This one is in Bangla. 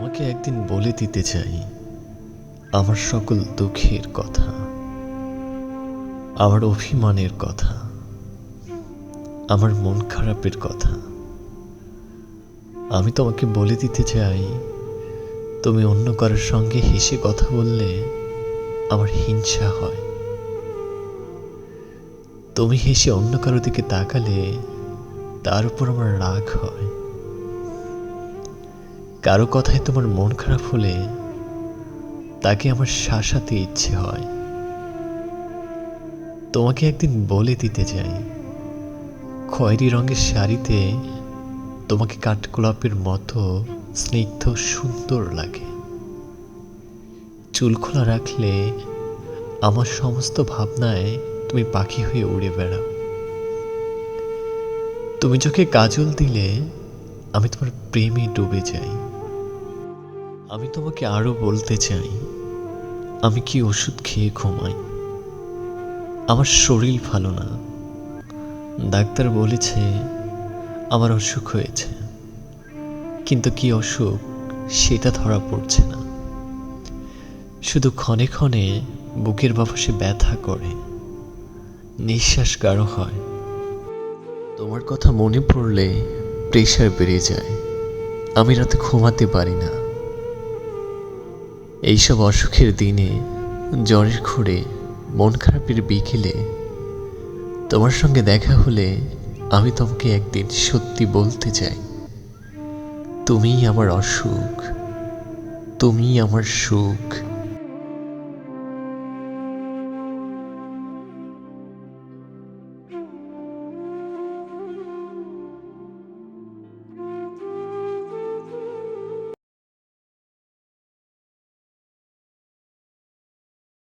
তোমাকে একদিন বলে দিতে চাই, আমার সকল দুঃখের কথা, আমার অভিমানের কথা, আমার মন খারাপের কথা। আমি তোমাকে বলে দিতে চাই, তুমি অন্য কারোর সঙ্গে হেসে কথা বললে আমার হিংসা হয়। তুমি হেসে অন্য কারও দিকে তাকালে তার উপর আমার রাগ হয়। কারও কথায় তোমার মন খারাপ হলে তাকে আমার শাসাতে ইচ্ছে হয়। তোমাকে একদিন বলে দিতে চাই, খয়েরি রঙের শাড়িতে তোমাকে কাঠগোলাপের মতো স্নিগ্ধ সুন্দর লাগে। চুল খোলা রাখলে আমার সমস্ত ভাবনায় তুমি পাখি হয়ে উড়ে বেড়াও। তুমি চোখে কাজল দিলে আমি তোমার প্রেমে ডুবে যাই। আমি তোমাকে আরও বলতে চাই, আমি কি ওষুধ খেয়ে ঘুমাই? আমার শরীর ভালো না। ডাক্তার বলেছে, আমার অসুখ হয়েছে। কিন্তু কি অসুখ, সেটা ধরা পড়ছে না। শুধু ক্ষণে ক্ষণে বুকের বাপাসে ব্যথা করে। নিঃশ্বাস গাঢ় হয়। তোমার কথা মনে পড়লে প্রেশার বেড়ে যায়। আমি রাতে ঘুমাতে পারি না। এইসব অসুখের দিনে, জ্বরের ঘুরে, মন খারাপের বিকেলে, তোমার সঙ্গে দেখা হলে আমি তোমাকে একদিন সত্যি বলতে চাই। তুমিই আমার অসুখ, তুমিই আমার সুখ।